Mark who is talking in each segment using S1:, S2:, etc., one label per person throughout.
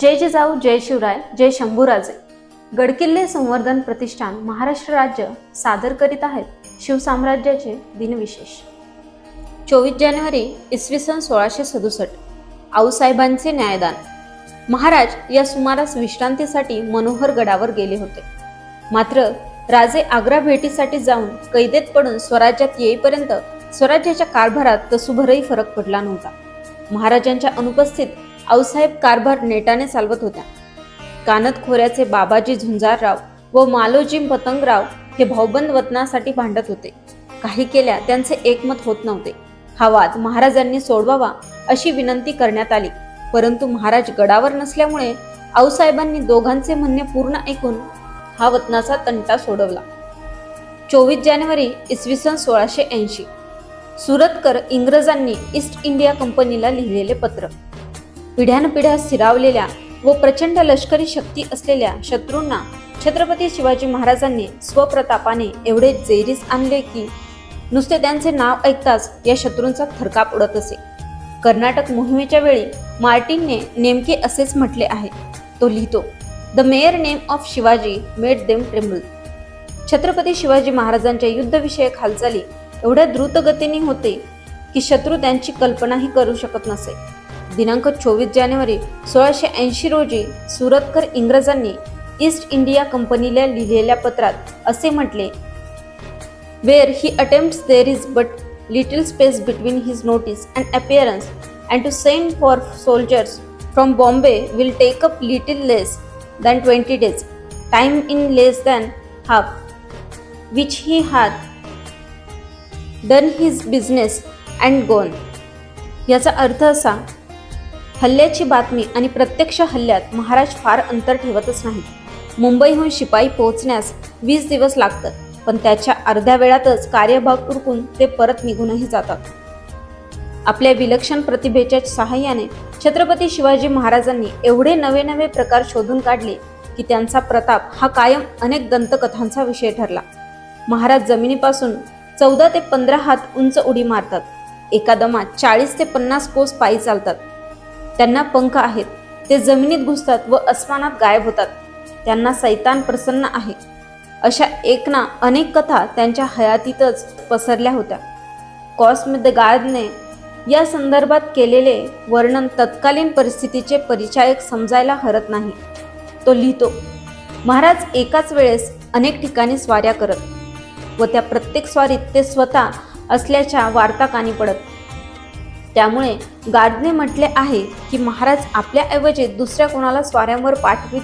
S1: जय जिजाऊ जय शिवराय जय शंभूराजे. गडकिल्ले संवर्धन प्रतिष्ठान महाराष्ट्र राज्य सादर करीत आहेत शिवसाम्राज्याचे दिनविशेष. चोवीस जानेवारी इसवी सन सोळाशे सदुसष्ट आऊसाहेबांचे न्यायदान. महाराज या सुमारास विश्रांतीसाठी मनोहर गडावर गेले होते. मात्र राजे आग्रा भेटीसाठी जाऊन कैदेत पडून स्वराज्यात येईपर्यंत स्वराज्याच्या कारभारात तसुभरही फरक पडला नव्हता. महाराजांच्या अनुपस्थित आऊसाहेब कारभार नेटाने चालवत होत्या. कानत खोऱ्याचे बाबाजी झुंजारराव व मालोजी पतंगराव हे भाऊबंद वतनासाठी भांडत होते. काही केल्या त्यांचे एकमत होत नव्हते. हा वाद महाराजांनी सोडवावा अशी विनंती करण्यात आली. परंतु महाराज गडावर नसल्यामुळे आऊसाहेबांनी दोघांचे म्हणणे पूर्ण ऐकून हा वतनाचा तंटा सोडवला. चोवीस जानेवारी इसवी सन सोळाशे ऐंशी. सुरतकर इंग्रजांनी ईस्ट इंडिया कंपनीला लिहिलेले पत्र. पिढ्यानपिढ्या स्थिरावलेल्या व प्रचंड लष्करी शक्ती असलेल्या शत्रूंना छत्रपती शिवाजी महाराजांनी स्वप्रतापाने एवढे जैरीस आणले की नुसते त्यांचे नाव ऐकताच या शत्रूंचा थरकाप उडत असे. कर्नाटक मोहिमेच्या वेळी मार्टिनने नेमके असेच म्हटले आहे. तो लिहितो the mere name of Shivaji made them tremble. Chhatrapati Shivaji महाराजांच्या युद्धविषयक हालचाली एवढ्या द्रुतगतीने होते की शत्रू त्यांची कल्पनाही करू शकत नसे. दिनांक चोवीस जानेवारी सोळाशे ऐंशी रोजी सुरतकर इंग्रजांनी ईस्ट इंडिया कंपनीला लिहिलेल्या पत्रात असे म्हटले where he attempt there is but little space between his notice and appearance and to send for soldiers from Bombay will take up little less than twenty days time in less than half which he had done his business and gone याचा अर्थ असा हल्ल्याची बातमी आणि प्रत्यक्ष हल्ल्यात महाराज फार अंतर ठेवतच नाहीत. मुंबईहून शिपाई पोहोचण्यास वीस दिवस लागतात पण त्याच्या अर्ध्या वेळातच कार्यभाग उरकून ते परत निघूनही जातात. आपल्या विलक्षण प्रतिभेच्या सहाय्याने छत्रपती शिवाजी महाराजांनी एवढे नवे नवे प्रकार शोधून काढले की त्यांचा प्रताप हा कायम अनेक दंतकथांचा विषय ठरला. महाराज जमिनीपासून चौदा ते पंधरा हात उंच उडी मारतात. एका दमात चाळीस ते पन्नास कोस पायी चालतात. त्यांना पंख आहेत. ते जमिनीत घुसतात व अस्मानात गायब होतात. त्यांना सैतान प्रसन्न आहे. अशा एक ना अनेक कथा त्यांच्या हयातीतच पसरल्या होत्या. कॉस्म द गार्डने या संदर्भात केलेले वर्णन तत्कालीन परिस्थितीचे परिचायक समजायला हरत नाही. तो लिहितो महाराज एकाच वेळेस अनेक ठिकाणी स्वाऱ्या करत व त्या प्रत्येक स्वारीत ते स्वतः असल्याच्या वार्ता कानी पडत. त्यामुळे गार्डने म्हटले आहे की महाराज आपल्याऐवजी दुसऱ्या कोणाला स्वाऱ्यांवर पाठवित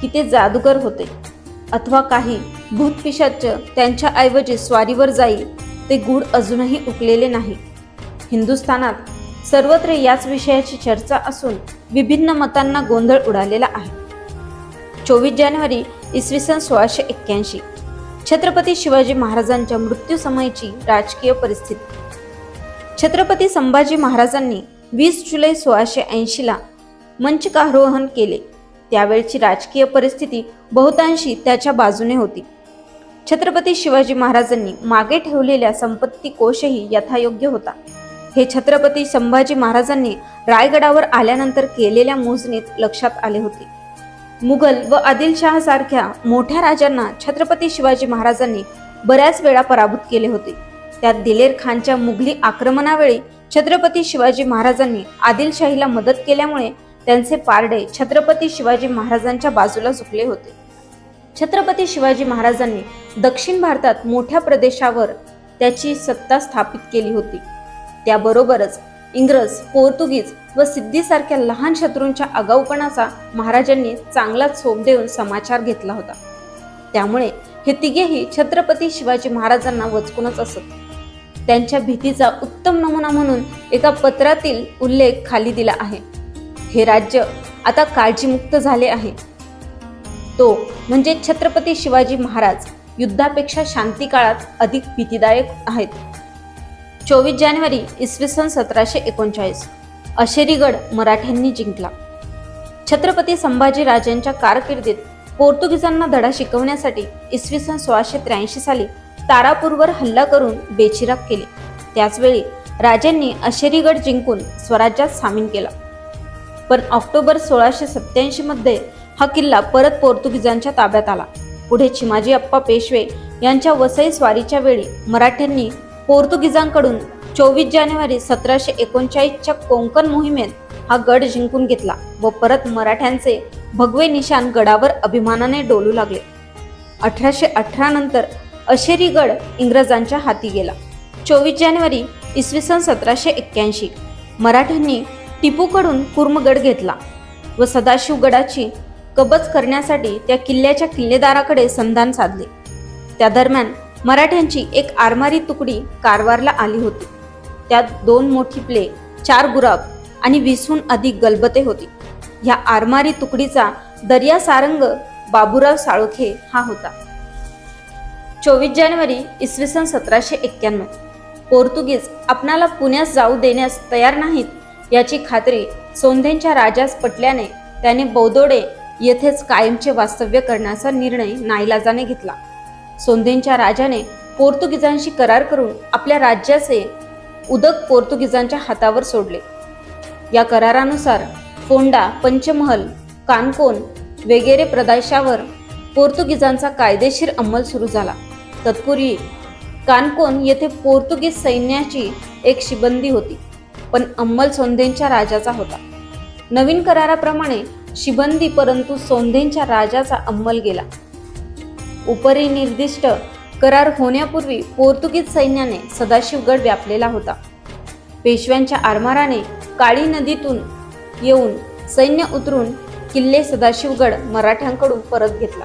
S1: की ते जादूगर होते. अथवा काही भूतपिशाच त्यांच्या ऐवजी स्वारीवर जाईल ते गूढ अजूनही उकलेले नाही. हिंदुस्थानात सर्वत्र याच विषयाची चर्चा असून विभिन्न मतांना गोंधळ उडालेला आहे. चोवीस जानेवारी इसवी सन सोळाशे एक्क्याऐंशी. छत्रपती शिवाजी महाराजांच्या मृत्यूसमयीची राजकीय परिस्थिती छत्रपती संभाजी महाराजांनी वीस जुलै सोळाशे ऐंशीला मंचकारोहण केले. त्यावेळची राजकीय परिस्थिती बहुतांशी त्याच्या बाजूने होती. छत्रपती शिवाजी महाराजांनी मागे ठेवलेल्या संपत्ती कोशही यथायोग्य होता. हे छत्रपती संभाजी महाराजांनी रायगडावर आल्यानंतर केलेल्या मोजणीत लक्षात आले होते. मुघल व आदिलशाह सारख्या मोठ्या राजांना छत्रपती शिवाजी महाराजांनी बऱ्याच वेळा पराभूत केले होते. त्यात दिलेर खानच्या मुघली आक्रमणावेळी छत्रपती शिवाजी महाराजांनी आदिलशाहीला मदत केल्यामुळे त्यांचे पारडे छत्रपती शिवाजी महाराजांच्या बाजूला झुकले होते. छत्रपती शिवाजी महाराजांनी दक्षिण भारतात मोठ्या प्रदेशावर त्याची सत्ता स्थापित केली होती. त्याबरोबरच इंग्रज पोर्तुगीज व सिद्धीसारख्या लहान शत्रूंच्या आगाऊपणाचा महाराजांनी चांगलाच सोप देऊन समाचार घेतला होता. त्यामुळे हे तिघेही छत्रपती शिवाजी महाराजांना वचकूनच असत. त्यांच्या भीतीचा उत्तम नमुना म्हणून एका पत्रातील उल्लेख खाली दिला आहे. हे राज्य आता काळजीमुक्त झाले आहे. तो म्हणजे छत्रपती शिवाजी महाराज युद्धापेक्षा शांती काळात अधिक भीतीदायक आहेत. चोवीस जानेवारी इसवी सन सतराशे एकोणचाळीस. अशेरीगड मराठ्यांनी जिंकला. छत्रपती संभाजी राजांच्या कारकिर्दीत पोर्तुगीजांना धडा शिकवण्यासाठी इसवी सन सोळाशे त्र्याऐंशी साली तारापूरवर हल्ला करून बेचिराग केले. त्याचवेळी राजांनी अशेरीगड जिंकून स्वराज्यात सामील केला. पण ऑक्टोबर सोळाशे सत्याऐंशी मध्ये हा किल्ला परत पोर्तुगीजांच्या ताब्यात आला. पुढे चिमाजी अप्पा पेशवे यांच्या वसई स्वारीच्या वेळी मराठ्यांनी पोर्तुगीजांकडून चोवीस जानेवारी सतराशे एकोणचाळीसच्या कोंकण मोहिमेत हा गड जिंकून घेतला व परत मराठ्यांचे भगवे निशाण गडावर अभिमानाने डोलू लागले. अठराशे अठरा नंतर अशेरी गड इंग्रजांच्या हाती गेला. चोवीस जानेवारी इसवी सन सतराशे एक्क्याऐंशी. मराठ्यांनी टिपूकडून कुर्मगड घेतला व सदाशिवगडाची कबज करण्यासाठी त्या किल्ल्याच्या किल्लेदाराकडे संधान साधले. त्या दरम्यान मराठ्यांची एक आरमारी तुकडी कारवारला आली होती. त्यात दोन मोठी प्ले चार गुराब आणि वीसहून अधिक गलबते होती. ह्या आरमारी तुकडीचा दर्या सारंग बाबुराव साळोखे हा होता. चोवीस जानेवारी इसवी सन सतराशे एक्क्याण्णव. पोर्तुगीज आपणाला पुण्यास जाऊ देण्यास तयार नाहीत याची खात्री सोंधेंच्या राजास पटल्याने त्याने बौदोडे येथेच कायमचे वास्तव्य करण्याचा निर्णय नाईलाजाने घेतला. सोंधेंच्या राजाने पोर्तुगीजांशी करार करून आपल्या राज्याचे उदक पोर्तुगीजांच्या हातावर सोडले. या करारानुसार कोंडा पंचमहल कानकोन वगैरे प्रदेशावर पोर्तुगीजांचा कायदेशीर अंमल सुरू झाला. तत्पूर्वी कानकोन येथे पोर्तुगीज सैन्याची एक शिबंदी होती पण अंमल सोंधेंच्या राजाचा होता. नवीन कराराप्रमाणे शिबंदी परंतु सोंधेंच्या राजाचा अंमल गेला. उपरी निर्दिष्ट करार होण्यापूर्वी पोर्तुगीज सैन्याने सदाशिवगड व्यापलेला होता. पेशव्यांच्या आरमाराने काळी नदीतून येऊन सैन्य उतरून किल्ले सदाशिवगड मराठ्यांकडून परत घेतला.